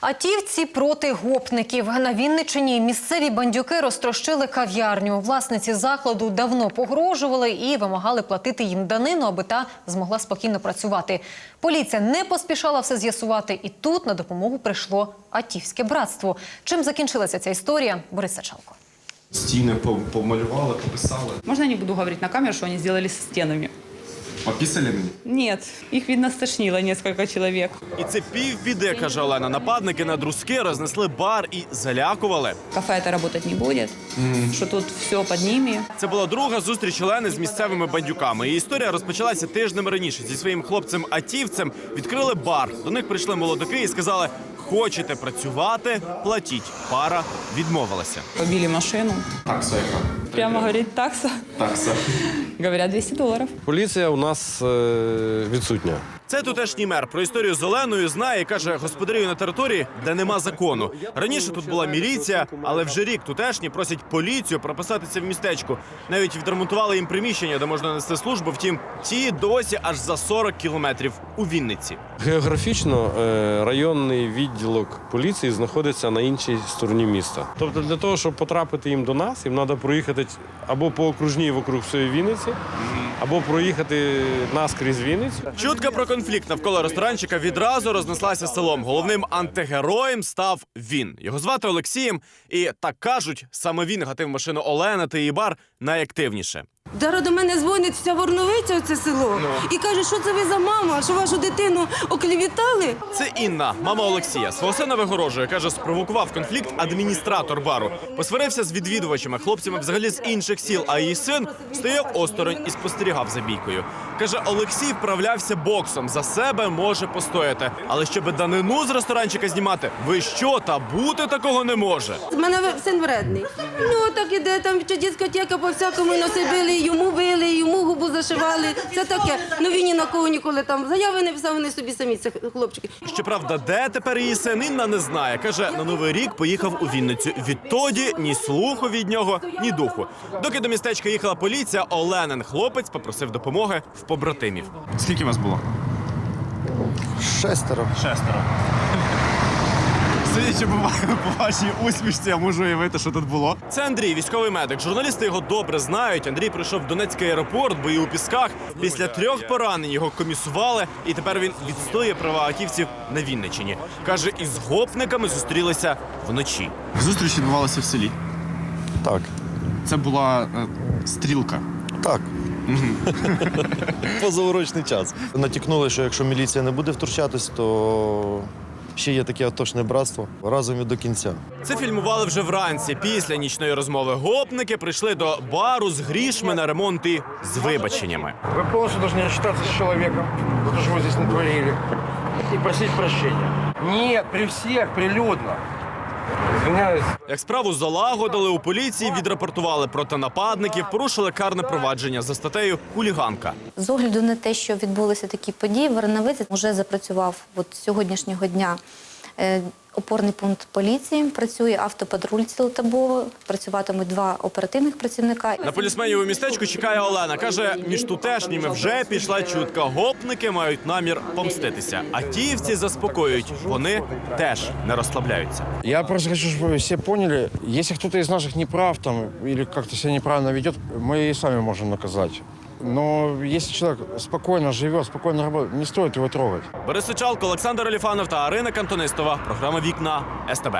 Атівці проти гопників. На Вінничині місцеві бандюки розтрощили кав'ярню. Власниці закладу давно погрожували і вимагали платити їм данину, аби та змогла спокійно працювати. Поліція не поспішала все з'ясувати, і тут на допомогу прийшло Атівське братство. Чим закінчилася ця історія? Борис Сачалко. Стіни по- помалювали, пописали. Можно я не буду говорить на камеру, что они сделали с стенами? Пописали мені? Нет, их, видно, стошнило несколько человек. І це півбіди, каже Олена. Нападники на друзки рознесли бар і залякували. Кафе это работать не будет, что тут все под ними. Це була друга зустріч Олени з місцевими бандюками. І історія розпочалася тижнем раніше. Зі своїм хлопцем-атівцем відкрили бар. До них прийшли молодики і сказали: хочете працювати, платіть. Пара відмовилася. Побили машину. Такса яка? Прямо говорит такса. Такса. Говорят 200 долларов. Поліція у нас е, відсутня. Це тутешній мер про історію з Оленою знає каже, господарює на території, де нема закону. Раніше тут була міліція, але вже рік тутешні просять поліцію прописатися в містечку. Навіть відремонтували їм приміщення, де можна нести службу. Втім, ті досі аж за 40 кілометрів у Вінниці. Географічно е, районний відділок поліції знаходиться на іншій стороні міста. Тобто, для того, щоб потрапити їм до нас, їм треба проїхати або по окружній вокруг всієї Вінниці, або проїхати наскрізь Вінницю. Чутка про конфлікт навколо ресторанчика відразу рознеслася селом. Головним антигероєм став він. Його звати Олексієм, і так кажуть, саме він гатив машину Олени та її бар найактивніше. Зараз до мене дзвонить вся Ворновиця, оце село, і каже, що це ви за мама, що вашу дитину оклівітали. Це Інна, мама Олексія. Свого сина вигорожує. каже, спровокував конфлікт адміністратор бару. Посварився з відвідувачами, хлопцями взагалі з інших сіл. А її син стояв осторонь і спостерігав за бійкою. Каже, Олексій вправлявся боксом. За себе може постояти. Але щоб данину з ресторанчика знімати, ви що та бути такого не може. З мене син вредний. Ну так іде там чи дискотека по всякому носи били, йому били, йому губу зашивали. Це таке. Ну він ні на кого ніколи там заяви не писав, вони собі самі це хлопчики. Щоправда, де тепер її син Інна не знає. Каже, на новий рік поїхав у Вінницю. Відтоді ні слуху від нього, ні духу. Доки до містечка їхала поліція, Оленин хлопець попросив допомоги в побратимів. Скільки вас було? Шестеро. Шестеро. Судячи по по вашій усмішці, я можу уявити, що тут було. Це Андрій, військовий медик. Журналісти його добре знають. Андрій прийшов в Донецький аеропорт, бої у пісках. Після трьох поранень його комісували, і тепер він відстоює права атівців на Вінниччині. каже, із гопниками зустрілися вночі. Зустріч відбувалася в селі. Так. Це була е, стрілка. Так. Позаурочний час. Натякнули, що якщо міліція не буде втручатись, то ще є таке оточне братство разом і до кінця. Це фільмували вже вранці. Після нічної розмови гопники прийшли до бару з грішми на ремонт і з вибаченнями. Вы полностью должны рассчитаться с человеком за то, что вы здесь натворили. И просить прощения. Нет, при всех, прилюдно. Извиняюсь. Як справу залагодили, у поліції відрапортували проти нападників, порушили карне провадження за статтею хуліганка. З огляду на те, що відбулися такі події, в вже запрацював от сьогоднішнього дня опорний пункт поліції. Працює автопатруль цілотабово, працюватимуть два оперативних працівника. На полісменів у містечку чекає Олена. Каже, між тутешніми вже пішла чутка. Гопники мають намір помститися. А тіївці заспокоюють. Вони теж не розслабляються. Я просто хочу, чтобы вы все поняли, если кто-то из наших не прав там или как-то себя неправильно ведет, мы и сами можем наказать. Но если человек спокойно живет, спокойно работает, не стоит его трогать. Борис Сичалко, Олександр Оліфанов та Арина Кантонистова. Програма Вікна СТБ.